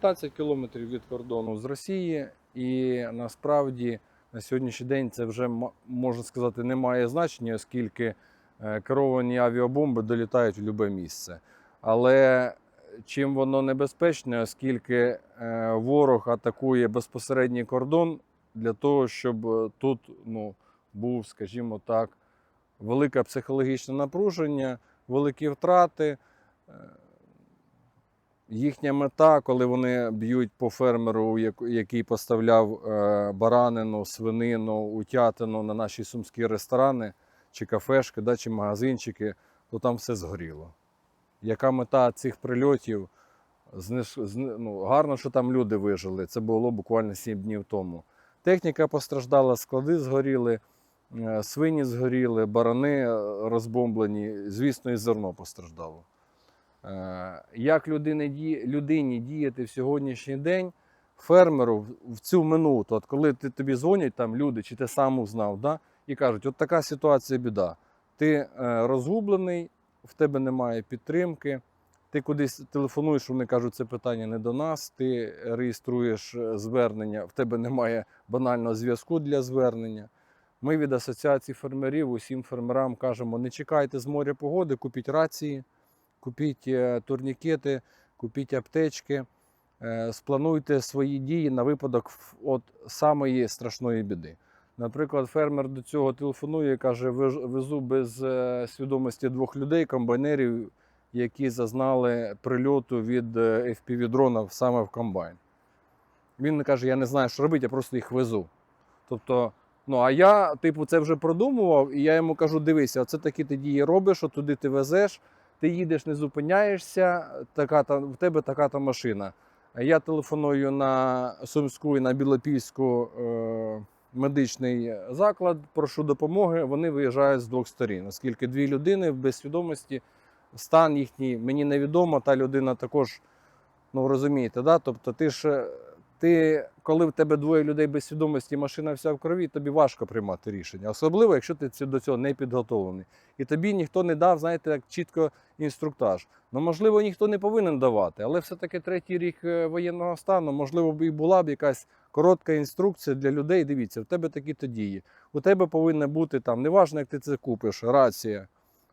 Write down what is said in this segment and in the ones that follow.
15 кілометрів від кордону з Росії, і насправді на сьогоднішній день це вже можна сказати не має значення, оскільки е, керовані авіабомби долітають в будь-яке місце. Але чим воно небезпечне, оскільки е, ворог атакує безпосередній кордон для того, щоб е, тут ну, був, скажімо так, велике психологічне напруження, великі втрати. Їхня мета, коли вони б'ють по фермеру, який поставляв е, баранину, свинину, утятину на наші сумські ресторани, чи кафешки, да, чи магазинчики, то там все згоріло. Яка мета цих прильотів? Ну, гарно, що там люди вижили. Це було буквально 7 днів тому. Техніка постраждала, склади згоріли, е, свині згоріли, барани е, розбомблені, звісно, і зерно постраждало. Е, Як людині, діяти в сьогоднішній день, фермеру в- цю минуту, от коли ти, тобі дзвонять там люди, чи ти сам узнав, да, і кажуть, от така ситуація біда. Ти е, розгублений, в тебе немає підтримки, ти кудись телефонуєш, вони кажуть, це питання не до нас, ти реєструєш е, звернення, в тебе немає банального зв'язку для звернення. Ми від асоціації фермерів усім фермерам кажемо: не чекайте з моря погоди, купіть рації, купіть е, турнікети, купіть аптечки, е, сплануйте свої дії на випадок от самої страшної біди. Наприклад, фермер до цього телефонує і каже: везу без е, свідомості двох людей, комбайнерів, які зазнали прильоту від FPV-дрона саме в комбайн. Він каже: Я не знаю, що робити, я просто їх везу. Тобто, ну а я, типу, це вже продумував, і я йому кажу: дивися, оце такі ти дії робиш, от туди ти везеш, ти їдеш, не зупиняєшся, така в тебе така та машина. Я телефоную на Сумську і на Білопільську е, медичний заклад, прошу допомоги. Вони виїжджають з двох сторін, оскільки дві людини без свідомості, стан їхній мені невідомо, та людина також, ну розумієте, да? тобто ти ж. Ти, коли в тебе двоє людей без свідомості, машина вся в крові, тобі важко приймати рішення, особливо якщо ти до цього не підготовлений. І тобі ніхто не дав, знаєте, як чітко інструктаж. Ну, можливо, ніхто не повинен давати, але все-таки третій рік е, воєнного стану, можливо, б і була б якась коротка інструкція для людей. Дивіться, в тебе такі то дії. У тебе повинна бути там, неважно, як ти це купиш, рація,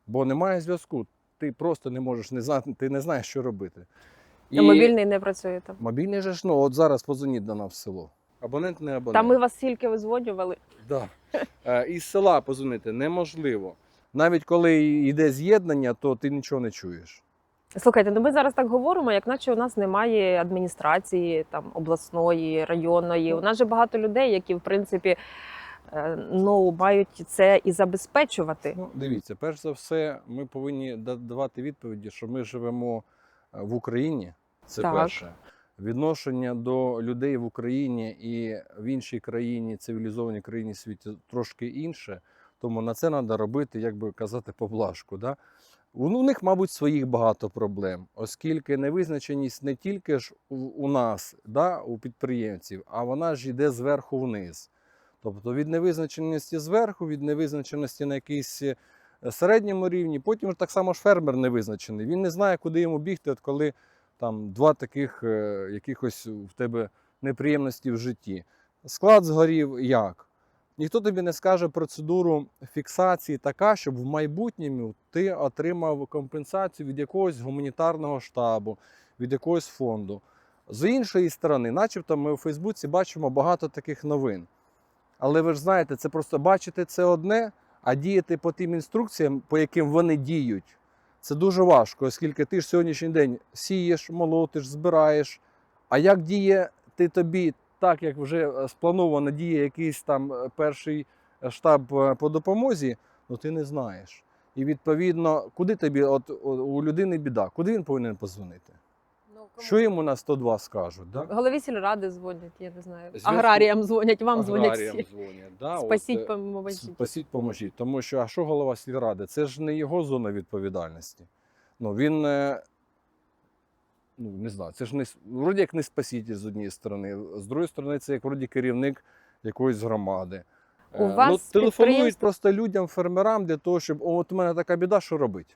бо немає зв'язку. Ти просто не можеш не знати, ти не знаєш, що робити. А Мобільний не працює там. Мобільний же ж, ну от зараз позвоніть до нас в село. Абонент не абонент. Та ми вас тільки визвонювали. Да. Е, Із села позвонити неможливо. Навіть коли йде з'єднання, то ти нічого не чуєш. Слухайте, ну ми зараз так говоримо, як наче у нас немає адміністрації там обласної, районної. У нас же багато людей, які в принципі е, ну мають це і забезпечувати. Ну, дивіться, перш за все, ми повинні давати відповіді, що ми живемо е, в Україні. Це Так. перше. Відношення до людей в Україні і в іншій країні, цивілізованій країні світі трошки інше. Тому на це треба робити, як би казати, поблажку. Да? У у них, мабуть, своїх багато проблем, оскільки невизначеність не тільки ж у, нас, да, у підприємців, а вона ж йде зверху вниз. Тобто від невизначеності зверху, від невизначеності на якійсь е, середньому рівні, потім так само ж фермер невизначений. Він не знає, куди йому бігти, от коли там два таких е, якихось в тебе неприємності в житті. Склад згорів як? Ніхто тобі не скаже процедуру фіксації така, щоб в майбутньому ти отримав компенсацію від якогось гуманітарного штабу, від якогось фонду. З іншої сторони, начебто, ми у Фейсбуці бачимо багато таких новин. Але ви ж знаєте, це просто бачити це одне, а діяти по тим інструкціям, по яким вони діють, це дуже важко, оскільки ти ж сьогоднішній день сієш, молотиш, збираєш. А як діє ти тобі, так як вже е, сплановано діє якийсь там е, перший е, штаб по допомозі, ну ти не знаєш. І відповідно, куди тобі, от у людини біда, куди він повинен позвонити? Що йому на 102 скажуть? Да? Голові сільради дзвонять, я не знаю. Зв'язку- Аграріям дзвонять, вам дзвонять Аграріям всі. дзвонять. Да? Спасіть, е, поможіть. Спасіть, поможіть. Тому що а що голова сільради? Це ж не його зона відповідальності. Ну він е, ну не знаю, це ж не вроді як не спаситель з однієї сторони, з другої сторони, це як вроді керівник якоїсь громади. У Е, вас ну, телефонують підприємство- просто людям, фермерам для того, щоб о, от у мене така біда, що робити?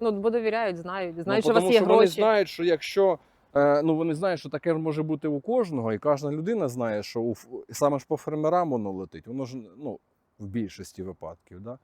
Ну, бо довіряють, знають, знають, ну, що у вас є що вони знають, що якщо ну, вони знають, що таке може бути у кожного, і кожна людина знає, що у, саме ж по фермерам воно летить. Воно ж ну, в більшості випадків. Да?